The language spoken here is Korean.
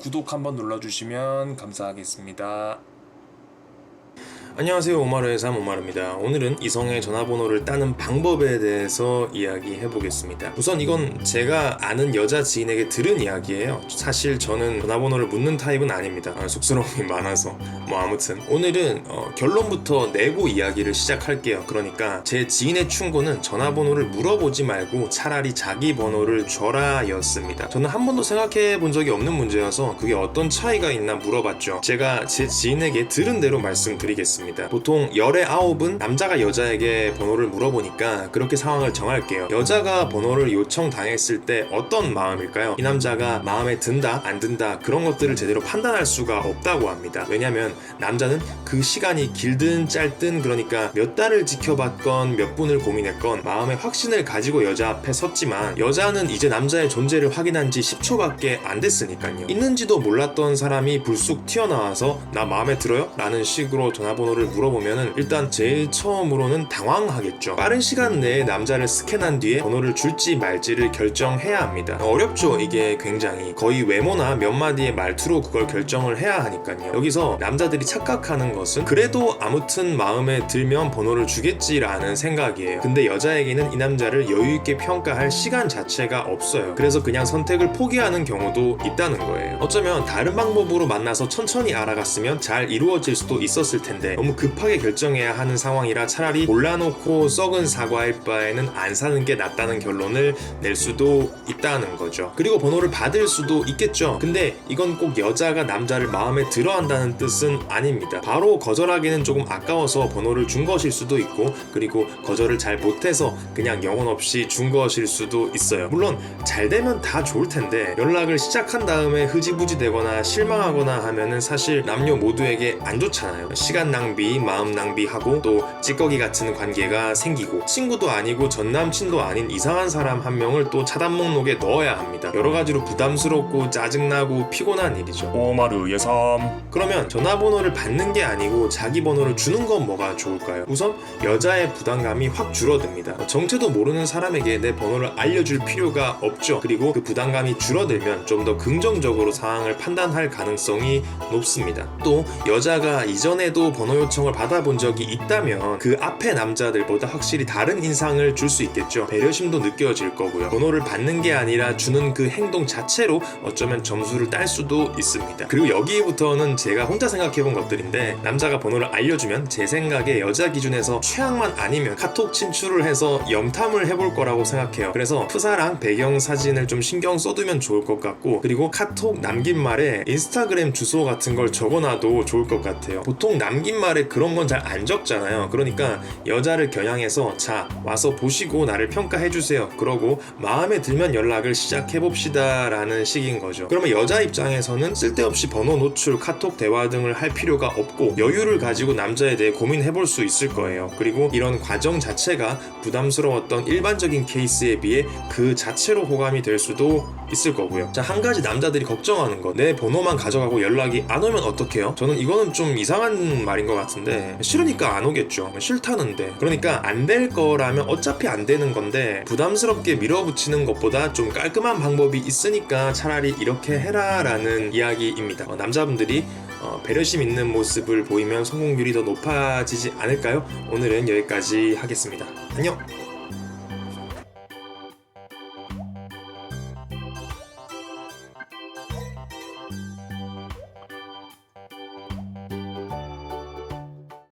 구독 한번 눌러주시면 감사하겠습니다. 안녕하세요. 오마르의 삶 오마르입니다. 오늘은 이성의 전화번호를 따는 방법에 대해서 이야기해 보겠습니다. 우선 이건 제가 아는 여자 지인에게 들은 이야기예요. 사실 저는 전화번호를 묻는 타입은 아닙니다. 아, 쑥스러움이 많아서. 뭐 아무튼 오늘은 어, 결론부터 내고 이야기를 시작할게요. 그러니까 제 지인의 충고는 전화번호를 물어보지 말고 차라리 자기 번호를 줘라 였습니다. 저는 한 번도 생각해 본 적이 없는 문제여서 그게 어떤 차이가 있나 물어봤죠. 제가 제 지인에게 들은 대로 말씀드리겠습니다 보통 열의 아홉은 남자가 여자에게 번호를 물어보니까 그렇게 상황을 정할게요 여자가 번호를 요청당했을 때 어떤 마음일까요? 이 남자가 마음에 든다 안 든다 그런 것들을 제대로 판단할 수가 없다고 합니다 왜냐면 남자는 그 시간이 길든 짧든 그러니까 몇 달을 지켜봤건 몇 분을 고민했건 마음의 확신을 가지고 여자 앞에 섰지만 여자는 이제 남자의 존재를 확인한 지 10초밖에 안 됐으니까요 있는지도 몰랐던 사람이 불쑥 튀어나와서 나 마음에 들어요? 라는 식으로 전화번호 를 물어보면은 일단 제일 처음으로는 당황하겠죠. 빠른 시간 내에 남자를 스캔한 뒤에 번호를 줄지 말지를 결정해야 합니다. 어렵죠. 이게 굉장히. 거의 외모나 몇 마디의 말투로 그걸 결정을 해야 하니까요. 여기서 남자들이 착각하는 것은 그래도 아무튼 마음에 들면 번호를 주겠지라는 생각이에요. 근데 여자에게는 이 남자를 여유있게 평가할 시간 자체가 없어요. 그래서 그냥 선택을 포기하는 경우도 있다는 거예요. 어쩌면 다른 방법으로 만나서 천천히 알아갔으면 잘 이루어질 수도 있었을 텐데 너무 급하게 결정해야 하는 상황이라 차라리 골라놓고 썩은 사과일 바에는 안 사는 게 낫다는 결론을 낼 수도 있다는 거죠. 그리고 번호를 받을 수도 있겠죠. 근데 이건 꼭 여자가 남자를 마음에 들어 한다는 뜻은 아닙니다. 바로 거절하기는 조금 아까워서 번호를 준 것일 수도 있고 그리고 거절을 잘 못해서 그냥 영혼 없이 준 것일 수도 있어요. 물론 잘 되면 다 좋을 텐데 연락을 시작한 다음에 흐지부지 되거나 실망하거나 하면은 사실 남녀 모두에게 안 좋잖아요. 시간 낭비 마음 낭비하고 또 찌꺼기 같은 관계가 생기고 친구도 아니고 전 남친도 아닌 이상한 사람 한 명을 또 차단 목록에 넣어야 합니다 여러 가지로 부담스럽고 짜증나고 피곤한 일이죠 오마르 예삼 그러면 전화번호를 받는 게 아니고 자기 번호를 주는 건 뭐가 좋을까요? 우선 여자의 부담감이 확 줄어듭니다. 정체도 모르는 사람에게 내 번호를 알려줄 필요가 없죠. 그리고 그 부담감이 줄어들면 좀 더 긍정적으로 상황을 판단할 가능성이 높습니다. 또 여자가 이전에도 번호 요청을 받아본 적이 있다면 그 앞에 남자들보다 확실히 다른 인상을 줄 수 있겠죠. 배려심도 느껴질 거고요. 번호를 받는 게 아니라 주는 그 행동 자체로 어쩌면 점수를 딸 수도 있습니다. 그리고 여기부터는 제가 혼자 생각해본 것들인데 남자가 번호를 알려주면 제 생각에 여자 기준에서 최악만 아니면 카톡 친출을 해서 염탐을 해볼 거라고 생각해요. 그래서 프사랑 배경 사진을 좀 신경 써두면 좋을 것 같고 그리고 카톡 남긴 말에 인스타그램 주소 같은 걸 적어놔도 좋을 것 같아요. 보통 남긴 말에 그런 건 잘 안 적잖아요. 그러니까 여자를 겨냥해서 자 와서 보시고 나를 평가해 주세요. 그러고 마음에 들면 연락을 시작해 봅시다라는 식인 거죠. 그러면 여자 입장에서는 쓸데없이 번호 노출, 카톡 대화 등을 할 필요가 없고 여유를 가지고 남자에 대해 고민해 볼 수 있을 거예요. 그리고 이런 과정 자체가 부담스러웠던 일반적인 케이스에 비해 그 자체로 호감이 될 수도 있을 거고요. 자, 한 가지 남자들이 걱정하는 거. 내 번호만 가져가고 연락이 안 오면 어떡해요? 저는 이거는 좀 이상한 말인 것 같은데, 싫으니까 안 오겠죠. 싫다는데. 그러니까 안 될 거라면 어차피 안 되는 건데, 부담스럽게 밀어붙이는 것보다 좀 깔끔한 방법이 있으니까 차라리 이렇게 해라 라는 이야기입니다. 어, 남자분들이 어, 배려심 있는 모습을 보이면 성공률이 더 높아지지 않을까요? 오늘은 여기까지 하겠습니다. 안녕!